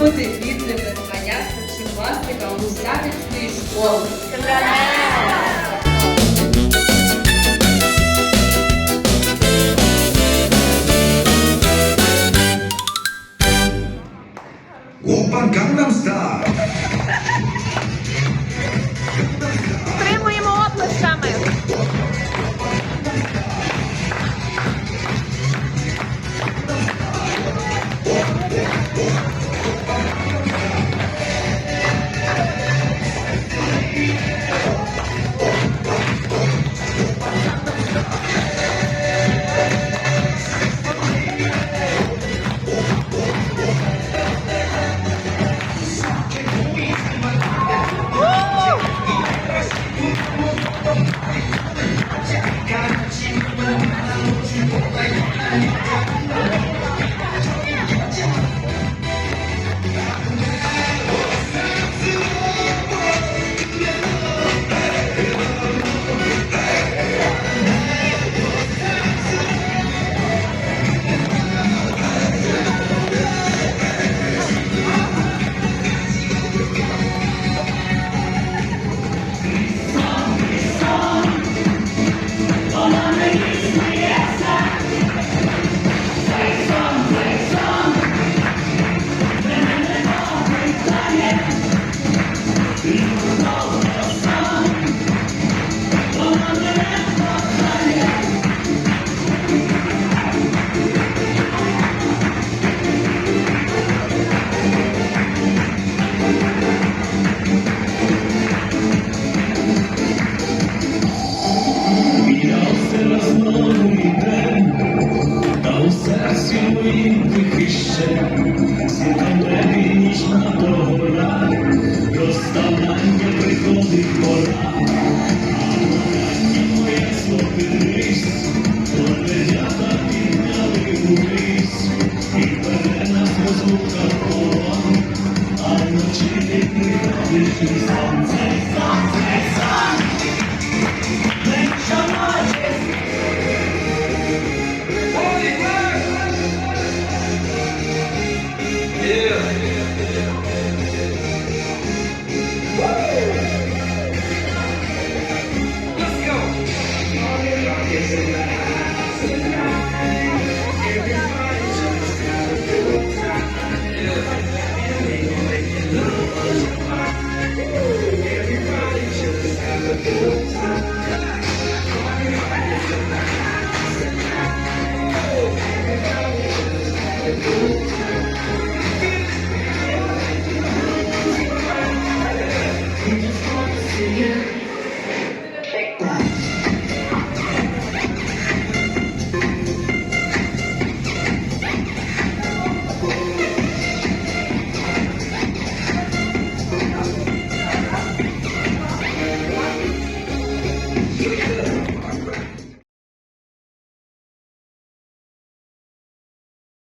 Бути гідними звання старшокласника Лусянської школи. Серці моїм тихий ще, світове нічна догора, розставання приходить пора, а кохання моє слухись, лебедята підняли увись, і бере нас розлука полон, а вночі не приходить і сон, цей сон, Deus.